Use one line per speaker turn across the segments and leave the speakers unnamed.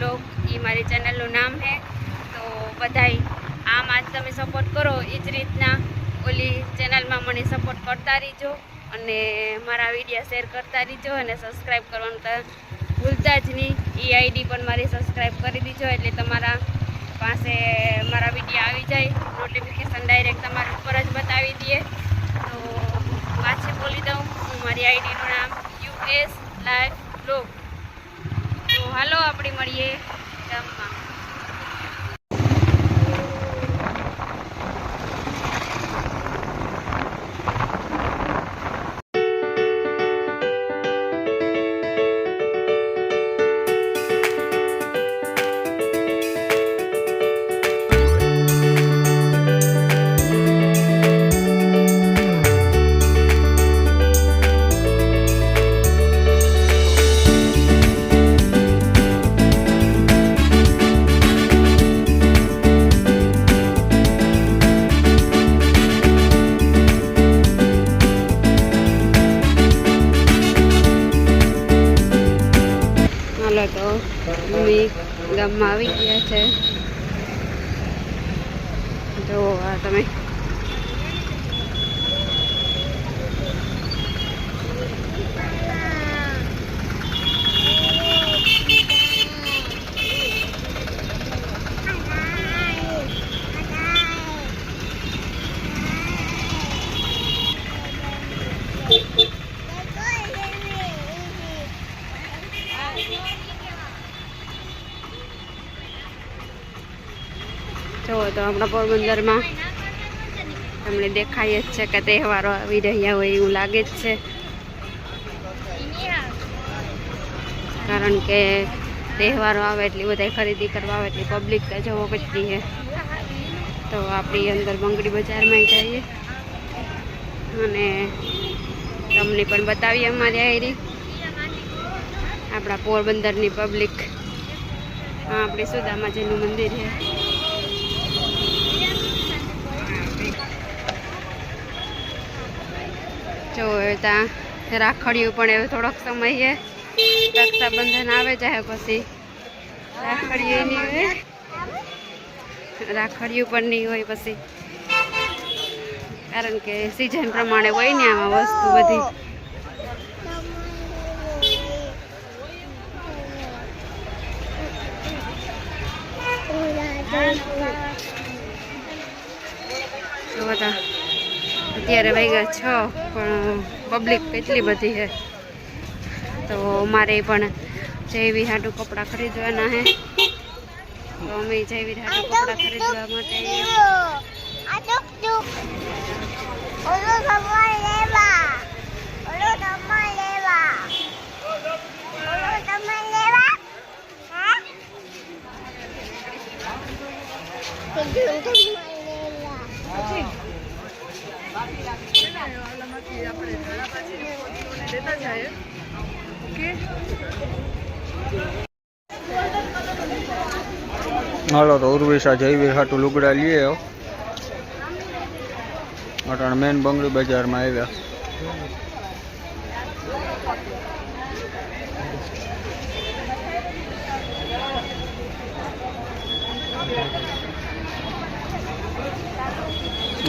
Blog એ મારી ચેનલનું નામ છે. તો બધાય, આમ આજ તમે સપોર્ટ કરો, એ જ રીતના ઓલી ચેનલમાં મને સપોર્ટ કરતા રહીજો અને મારા વીડિયો શેર કરતા રહીજો અને સબસ્ક્રાઈબ કરવાનું તો ભૂલતા જ નહીં. એ આઈડી પણ મારી સબસ્ક્રાઈબ કરી દીજો એટલે તમારા પાસે મારા વીડિયો આવી જાય નોટિફિકેશન ડાયરેક્ટ તમારા ઉપર જ બતાવી દઈએ તો પાછી બોલી દઉં હું મારી આઈડીનું નામ યુએસ લાઈફ બ્લોગ તો હાલો આપણે મળીએ ગામમાં આવી ગયા છે જો આ તમે જો તો આપણા પોરબંદરમાં તમને દેખાય જ છે કે તહેવારો આવી રહ્યા હોય એવું લાગે જ છે. કારણ કે તહેવારો આવે એટલી બધા ખરીદી કરવા આવે એટલી પબ્લિક તો જવો પડતી છે તો આપણી અંદર બંગડી બજારમાં જઈએ. અને તમને પણ બતાવીએ અમારી આયરી. આપણા પોરબંદરની પબ્લિક આ આપણી સુદામાજીનું મંદિર છે. જો ત્યાં રાખડીયું પણ એવું થોડોક સમય છે રક્ષાબંધન આવે જાય પછી. રાખડીયું નહીં હોય. રાખડીયું પણ નહીં હોય પછી. કારણ કે સિઝન પ્રમાણે હોય ને આમાં વસ્તુ બધી. જો બધા અત્યારે વાગ્યા છ, પણ પબ્લિક કેટલી બધી છે. તો મારે પણ જૈવી હાટું કપડાં ખરીદવાના હે તો અમે જૈવી હાટું કપડાં ખરીદવા માટે
હાલો, તો ઉર્વિશા જયવીર હાટું લુગડા લઈએ. અટાણે મેન બંગડી બજારમાં આવ્યા.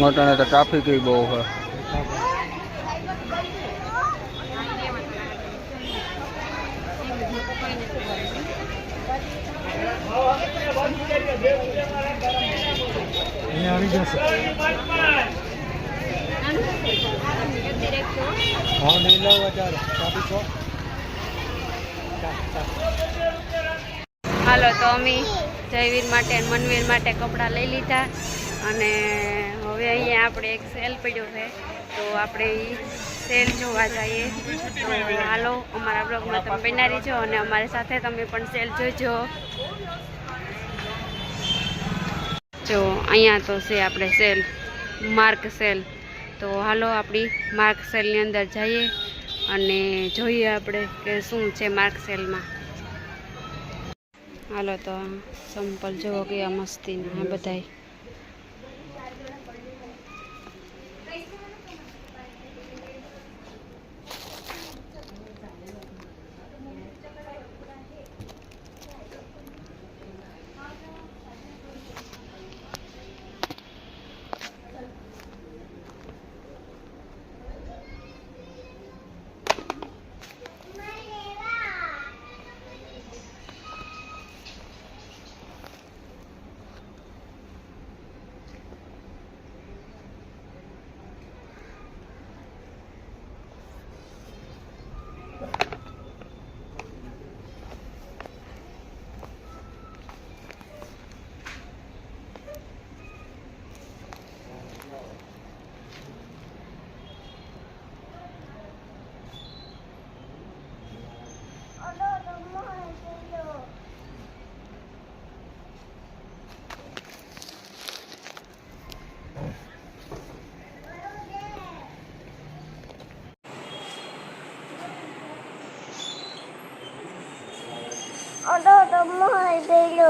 અટાણે તો ટ્રાફિક બહુ
હાલો તો અમે જયવીર માટે મનવીર માટે કપડાં લઈ લીધા અને હવે અહીંયા આપણે એક સેલ પડ્યો છે. તો આપણે એ સેલ જોવા જઈએ. તો હાલો અમારા બ્લોગમાં તમે બના જો અને અમારી સાથે તમે પણ સેલ જોજો. જો અહીંયા તો છે આપણે સેલ, માર્ક સેલ. તો હાલો આપણી માર્ક સેલની અંદર જઈએ અને જોઈએ આપણે કે શું છે માર્ક સેલમાં. હાલો તો સંપલ જોવો કેવા મસ્તીના આ બધાય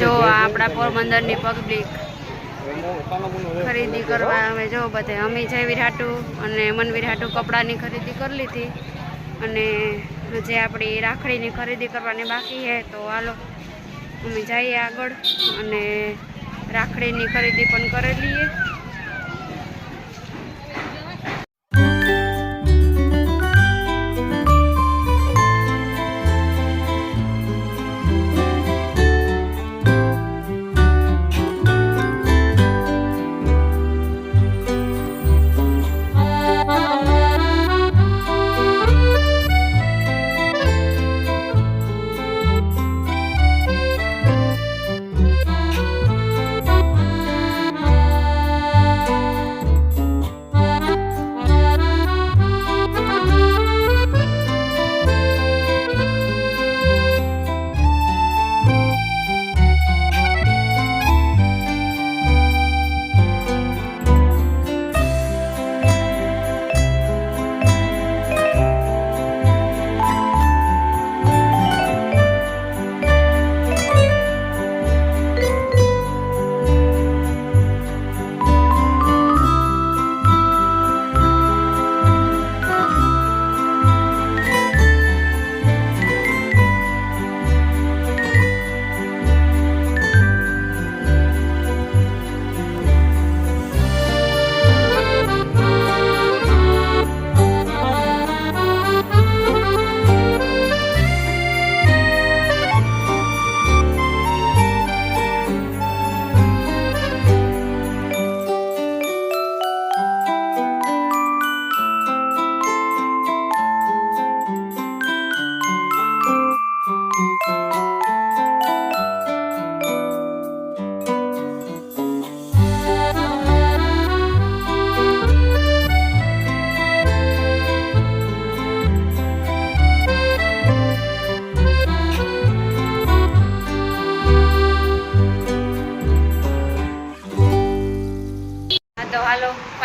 જો આપણા પોરબંદરની પબ્લિક ખરીદી કરવા અમે જો બધે. અમે જયવીર વિરાટુ અને મનવીર હાટુ કપડાની ખરીદી કરી લીધી. અને જે આપણી રાખડીની ખરીદી કરવાની બાકી છે. તો હાલો, અમે જઈએ આગળ અને રાખડીની ખરીદી પણ કરી લઈએ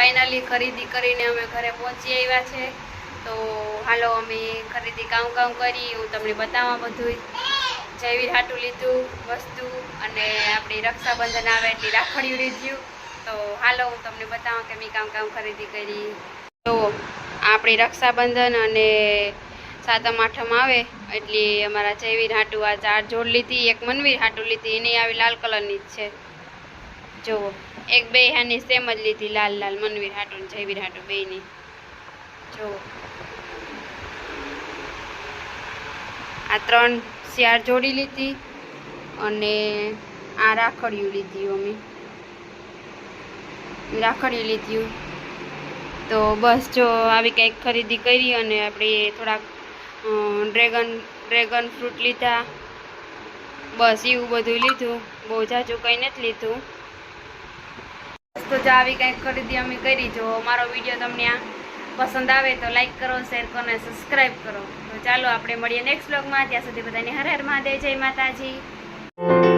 ફાઇનલી ખરીદી કરીને અમે ઘરે પહોંચી આવ્યા છે. તો હાલો અમે ખરીદી કામ કામ કરી, હું તમને બતાવવા બધું જયવીર હાટું લીધું, વસ્તુ અને આપણી રક્ષાબંધન આવે એટલી રાખડીયું લીધું. તો હાલો હું તમને બતાવવા કે મેં કામ કામ ખરીદી કરી. તો આપણી રક્ષાબંધન અને સાતમ આઠમ આવે એટલે અમારા જયવીર હાટું આ ચાર જોડ લીધી, એક મનવીર હાટું લીધી, એની આવી લાલ કલરની જ છે. જુઓ એક બે હાની સેમ જ લીધી, લાલ લાલ, મનવીર હાટું જયવીર હાટું બેની જુઓ આ ત્રણ શિયાળ જોડી લીધી અને આ રાખડીયું લીધી અમે. રાખડી લીધ્યું તો બસ જો આવી કંઈક ખરીદી કરી અને આપણે થોડાક ડ્રેગન ડ્રેગન ફ્રૂટ લીધા. બસ એવું બધું લીધું. બહુ જાજુ કંઈ નથી લીધું. તો જો આવી કંઈક ખરીદી અમે કરી, જો મારો વીડિયો તમને આ પસંદ આવે તો લાઈક કરો શેર કરો અને સબસ્ક્રાઈબ કરો. તો ચાલો આપણે મળીએ નેક્સ્ટ બ્લોગમાં ત્યાં સુધી બધાને હર હર મહાદેવ, જય માતાજી.